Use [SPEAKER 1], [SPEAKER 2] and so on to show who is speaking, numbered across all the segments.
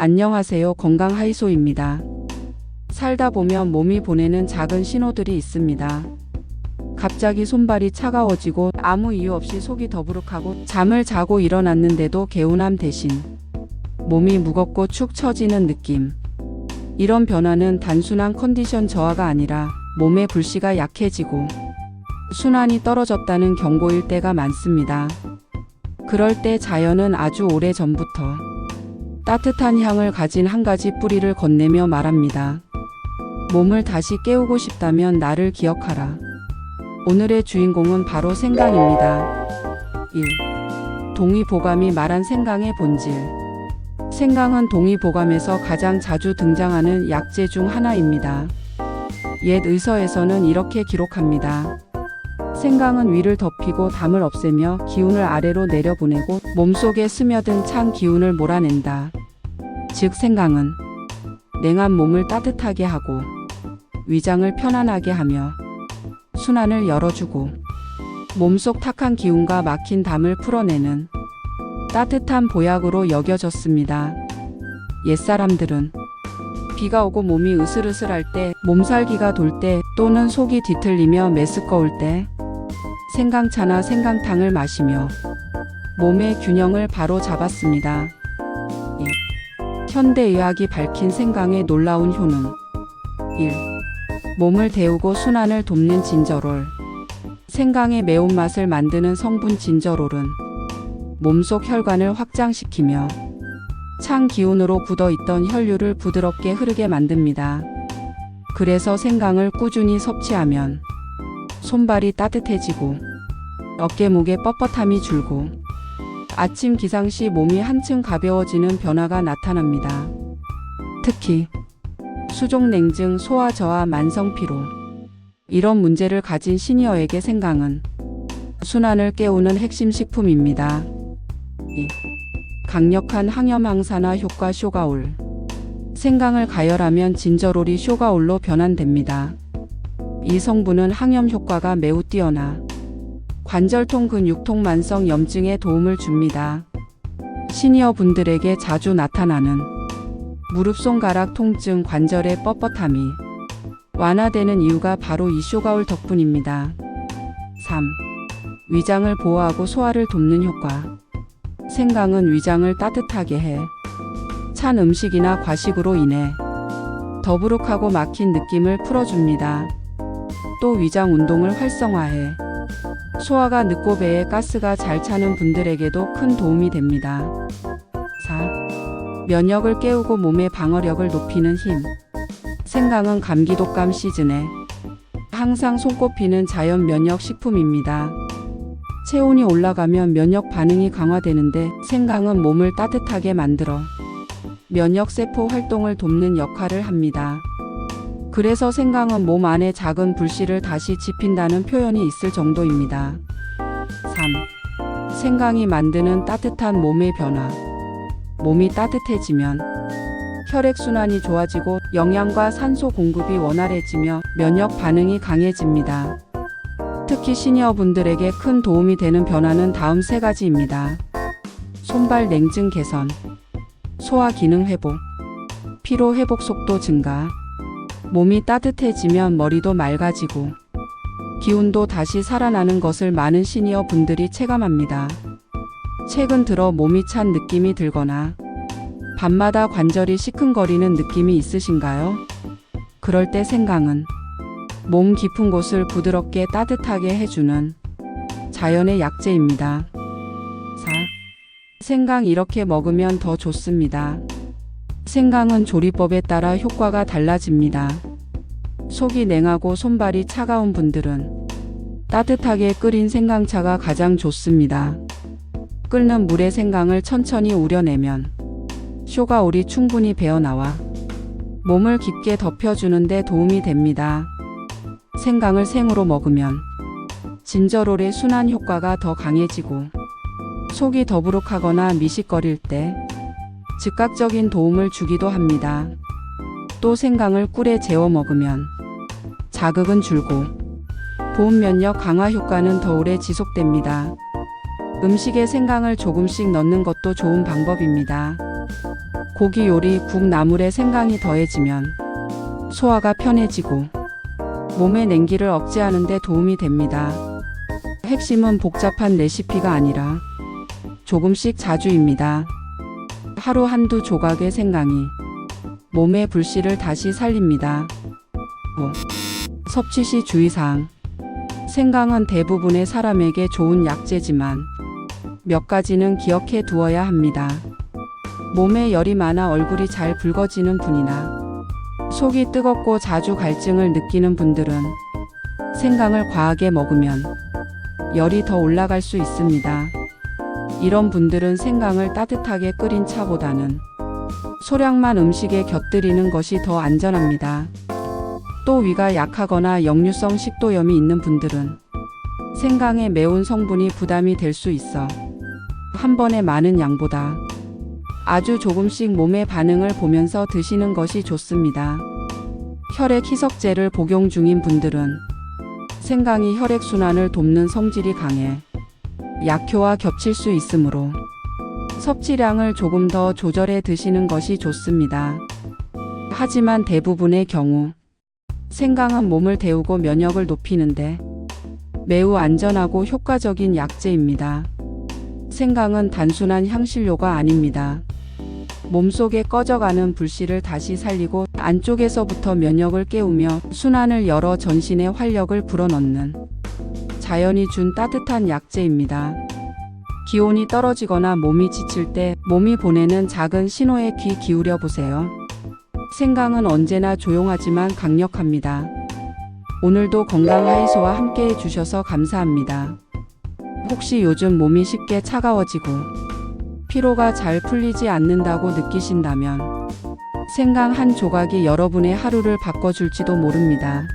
[SPEAKER 1] 안녕하세요. 건강 하이소입니다. 살다 보면 몸이 보내는 작은 신호들이 있습니다. 갑자기 손발이 차가워지고 아무 이유 없이 속이 더부룩하고 잠을 자고 일어났는데도 개운함 대신 몸이 무겁고 축 처지는 느낌. 이런 변화는 단순한 컨디션 저하가 아니라 몸의 불씨가 약해지고 순환이 떨어졌다는 경고일 때가 많습니다. 그럴 때 자연은 아주 오래 전부터 따뜻한 향을 가진 한 가지 뿌리를 건네며 말합니다. 몸을 다시 깨우고 싶다면 나를 기억하라. 오늘의 주인공은 바로 생강입니다. 1. 동의보감이 말한 생강의 본질. 생강은 동의보감에서 가장 자주 등장하는 약재 중 하나입니다. 옛 의서에서는 이렇게 기록합니다. 생강은 위를 덮이고 담을 없애며 기운을 아래로 내려보내고 몸속에 스며든 찬 기운을 몰아낸다. 즉 생강은 냉한 몸을 따뜻하게 하고 위장을 편안하게 하며 순환을 열어주고 몸속 탁한 기운과 막힌 담을 풀어내는 따뜻한 보약으로 여겨졌습니다. 옛사람들은 비가 오고 몸이 으슬으슬할 때, 몸살기가 돌 때, 또는 속이 뒤틀리며 메스꺼울 때, 생강차나 생강탕을 마시며 몸의 균형을 바로 잡았습니다. 예. 현대의학이 밝힌 생강의 놀라운 효능 1. 몸을 데우고 순환을 돕는 진저롤 생강의 매운맛을 만드는 성분 진저롤은 몸속 혈관을 확장시키며 찬 기운으로 굳어있던 혈류를 부드럽게 흐르게 만듭니다. 그래서 생강을 꾸준히 섭취하면 손발이 따뜻해지고 어깨목의 뻣뻣함이 줄고 아침 기상 시 몸이 한층 가벼워지는 변화가 나타납니다. 특히 수족 냉증, 소화 저하, 만성 피로 이런 문제를 가진 시니어에게 생강은 순환을 깨우는 핵심 식품입니다. 2. 강력한 항염 항산화 효과 쇼가올 생강을 가열하면 진저롤이 쇼가올로 변환됩니다. 이 성분은 항염 효과가 매우 뛰어나 관절통, 근육통, 만성 염증에 도움을 줍니다. 시니어 분들에게 자주 나타나는 무릎 손가락 통증, 관절의 뻣뻣함이 완화되는 이유가 바로 이 쇼가올 덕분입니다. 3. 위장을 보호하고 소화를 돕는 효과. 생강은 위장을 따뜻하게 해. 찬 음식이나 과식으로 인해 더부룩하고 막힌 느낌을 풀어줍니다. 또 위장 운동을 활성화해 소화가 늦고 배에 가스가 잘 차는 분들에게도 큰 도움이 됩니다. 4. 면역을 깨우고 몸의 방어력을 높이는 힘. 생강은 감기 독감 시즌에 항상 손꼽히는 자연 면역 식품입니다. 체온이 올라가면 면역 반응이 강화되는데 생강은 몸을 따뜻하게 만들어 면역 세포 활동을 돕는 역할을 합니다. 그래서 생강은 몸 안에 작은 불씨를 다시 지핀다는 표현이 있을 정도입니다. 3. 생강이 만드는 따뜻한 몸의 변화. 몸이 따뜻해지면 혈액순환이 좋아지고 영양과 산소 공급이 원활해지며 면역 반응이 강해집니다. 특히 시니어 분들에게 큰 도움이 되는 변화는 다음 세 가지입니다. 손발 냉증 개선, 소화 기능 회복, 피로 회복 속도 증가, 몸이 따뜻해지면 머리도 맑아지고 기운도 다시 살아나는 것을 많은 시니어 분들이 체감합니다. 최근 들어 몸이 찬 느낌이 들거나 밤마다 관절이 시큰거리는 느낌이 있으신가요? 그럴 때 생강은 몸 깊은 곳을 부드럽게 따뜻하게 해주는 자연의 약재입니다. 4. 생강 이렇게 먹으면 더 좋습니다. 생강은 조리법에 따라 효과가 달라집니다. 속이 냉하고 손발이 차가운 분들은 따뜻하게 끓인 생강차가 가장 좋습니다. 끓는 물에 생강을 천천히 우려내면 쇼가올이 충분히 배어나와 몸을 깊게 덮여주는데 도움이 됩니다. 생강을 생으로 먹으면 진저롤의 순환 효과가 더 강해지고 속이 더부룩하거나 미식거릴 때 즉각적인 도움을 주기도 합니다. 또 생강을 꿀에 재워 먹으면 자극은 줄고 보온 면역 강화 효과는 더 오래 지속됩니다. 음식에 생강을 조금씩 넣는 것도 좋은 방법입니다. 고기 요리, 국, 나물에 생강이 더해지면 소화가 편해지고 몸의 냉기를 억제하는 데 도움이 됩니다. 핵심은 복잡한 레시피가 아니라 조금씩 자주입니다. 하루 한두 조각의 생강이 몸의 불씨를 다시 살립니다. 오, 섭취 시 주의사항. 생강은 대부분의 사람에게 좋은 약재지만 몇 가지는 기억해 두어야 합니다. 몸에 열이 많아 얼굴이 잘 붉어지는 분이나 속이 뜨겁고 자주 갈증을 느끼는 분들은 생강을 과하게 먹으면 열이 더 올라갈 수 있습니다. 이런 분들은 생강을 따뜻하게 끓인 차보다는 소량만 음식에 곁들이는 것이 더 안전합니다. 또 위가 약하거나 역류성 식도염이 있는 분들은 생강의 매운 성분이 부담이 될 수 있어 한 번에 많은 양보다 아주 조금씩 몸의 반응을 보면서 드시는 것이 좋습니다. 혈액 희석제를 복용 중인 분들은 생강이 혈액순환을 돕는 성질이 강해 약효와 겹칠 수 있으므로 섭취량을 조금 더 조절해 드시는 것이 좋습니다. 하지만 대부분의 경우 생강은 몸을 데우고 면역을 높이는데 매우 안전하고 효과적인 약재입니다. 생강은 단순한 향신료가 아닙니다. 몸속에 꺼져가는 불씨를 다시 살리고 안쪽에서부터 면역을 깨우며 순환을 열어 전신에 활력을 불어넣는 자연이 준 따뜻한 약재입니다. 기온이 떨어지거나 몸이 지칠 때 몸이 보내는 작은 신호에 귀 기울여 보세요. 생강은 언제나 조용하지만 강력합니다. 오늘도 건강 하이소와 함께 해주셔서 감사합니다. 혹시 요즘 몸이 쉽게 차가워지고 피로가 잘 풀리지 않는다고 느끼신다면 생강 한 조각이 여러분의 하루를 바꿔줄지도 모릅니다.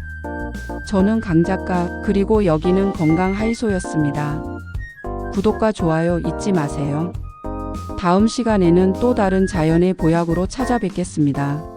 [SPEAKER 1] 저는 강 작가, 그리고 여기는 건강 하이소였습니다. 구독과 좋아요 잊지 마세요. 다음 시간에는 또 다른 자연의 보약으로 찾아뵙겠습니다.